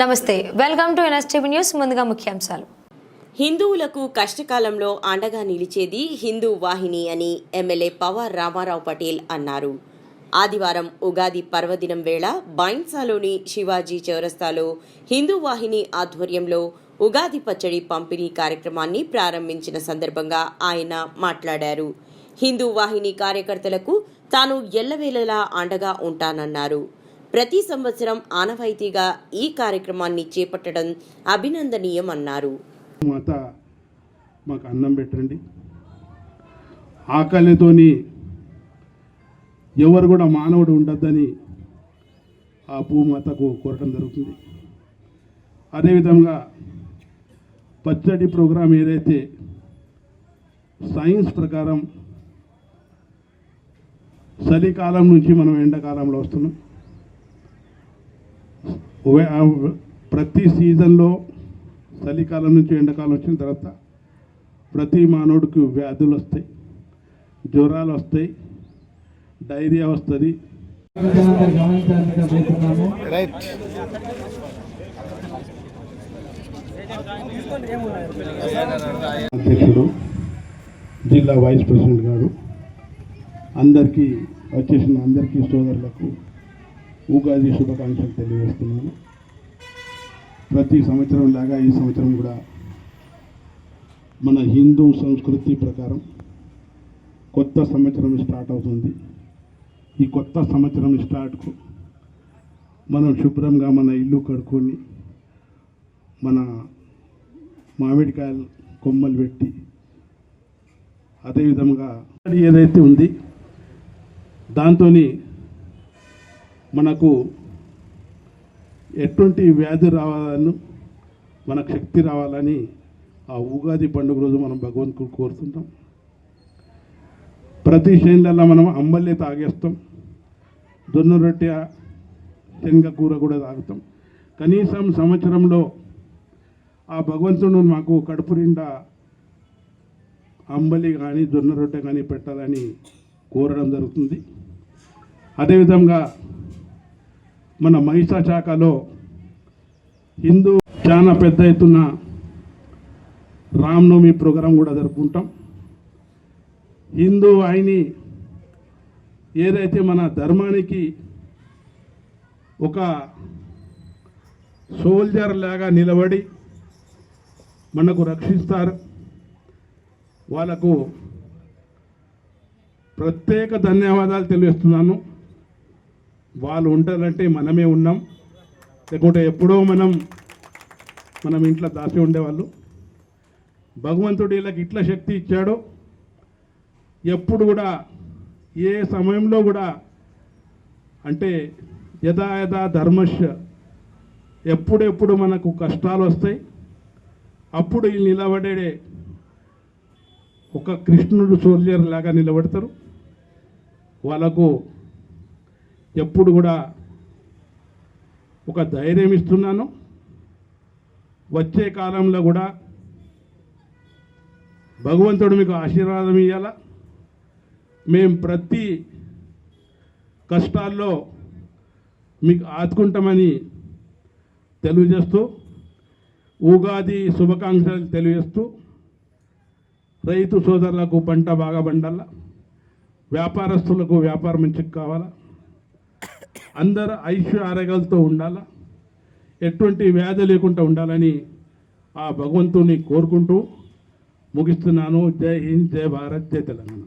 నమస్తే welcome to NSTV news ముందుగా ముఖ్యాంశాలు. హిందువులకు కష్టకాలంలో అండగా నిలిచేది హిందూ వాహిని అని ఎమ్మెల్యే పవార్ రామారావు పటేల్ అన్నారు. ఆదివారం ఉగాది పర్వదినం వేళ బైన్సాలోని శివాజీ చౌరస్తాలో హిందూ వాహిని ఆధ్వర్యంలో ఉగాది పచ్చడి పంపిణీ కార్యక్రమాన్ని ప్రారంభించిన సందర్భంగా ఆయన మాట్లాడారు. హిందూ వాహిని కార్యకర్తలకు తాను ఎల్లవేళలా అండగా ఉంటానన్నారు. ప్రతి సంవత్సరం ఆనవాయితీగా ఈ కార్యక్రమాన్ని చేపట్టడం అభినందనీయమన్నారు. మాత మాకు అన్నం పెట్టండి. ఆకలితోని ఎవరు కూడా మానవుడు ఉండొద్దని ఆ భూమాతకు కోరటం జరుగుతుంది. అదేవిధంగా పచ్చడి ప్రోగ్రాం ఏదైతే సైన్స్ ప్రకారం చలికాలం నుంచి మనం ఎండాకాలంలో వస్తున్నాం. ప్రతి సీజన్లో చలికాలం నుంచి ఎండాకాలం వచ్చిన తర్వాత ప్రతి మానవుడికి వ్యాధులు వస్తాయి జ్వరాలు వస్తాయి డైరియా వస్తుంది. అధ్యక్షుడు జిల్లా వైస్ ప్రెసిడెంట్ గారు అందరికీ వచ్చేసిన అందరికీ సోదరులకు ఉగాది శుభాకాంక్షలు తెలియజేస్తున్నాను. ప్రతి సంవత్సరం లాగా ఈ సంవత్సరం కూడా మన హిందూ సంస్కృతి ప్రకారం కొత్త సంవత్సరం స్టార్ట్ అవుతుంది. ఈ కొత్త సంవత్సరం స్టార్ట్కు మనం శుభ్రంగా మన ఇల్లు కడుక్కొని మన మామిడికాయలు కొమ్మలు పెట్టి అదేవిధంగా ఏదైతే ఉంది దాంతో మనకు ఎటువంటి వ్యాధి రావాలను మనకు శక్తి రావాలని ఆ ఉగాది పండుగ రోజు మనం భగవంతుడు కోరుతుంటాం. ప్రతి చేనులలో మనం అంబల్లే తాగేస్తాం. జొన్న రొట్టె శనగ కూర కూడా తాగుతాం. కనీసం సంవత్సరంలో ఆ భగవంతుడు మాకు కడుపు నిండా అంబలి కానీ జొన్న రొట్టె కానీ పెట్టాలని కోరడం జరుగుతుంది. అదేవిధంగా మన మహిషా శాఖలో హిందూ చాలా పెద్ద ఎత్తున రామ్నవమి ప్రోగ్రాం కూడా జరుపుకుంటాం. హిందూ అయిని ఏదైతే మన ధర్మానికి ఒక సోల్జర్ లాగా నిలబడి మనకు రక్షిస్తారు వాళ్ళకు ప్రత్యేక ధన్యవాదాలు తెలియజేస్తున్నాను. వాళ్ళు ఉంటారంటే మనమే ఉన్నాం. లేకుంటే ఎప్పుడో మనం మనం ఇంట్లో దాచి ఉండేవాళ్ళు. భగవంతుడు వీళ్ళకి ఇట్లా శక్తి ఇచ్చాడో. ఎప్పుడు కూడా ఏ సమయంలో కూడా అంటే యథా యథా ధర్మశ ఎప్పుడెప్పుడు మనకు కష్టాలు వస్తాయి. అప్పుడు వీళ్ళు నిలబడే ఒక కృష్ణుడు సోల్జర్ లాగా నిలబడతారు. వాళ్ళకు ఎప్పుడు కూడా ఒక ధైర్యం ఇస్తున్నాను. వచ్చే కాలంలో కూడా భగవంతుడు మీకు ఆశీర్వాదం ఇవ్వాలా మేము ప్రతి కష్టాల్లో మీకు ఆదుకుంటామని తెలియజేస్తూ ఉగాది శుభాకాంక్షలు తెలియజేస్తూ రైతు సోదరులకు పంట బాగా పండాల? వ్యాపారస్తులకు వ్యాపారం మంచిగా కావాలా? అందరు ఐశ్వర్య ఆరోగ్యాలతో ఉండాలా? ఎటువంటి వ్యాధి లేకుండా ఉండాలని ఆ భగవంతుని కోరుకుంటూ ముగిస్తున్నాను. జై హింద్ జై భారత్ జై తెలంగాణ.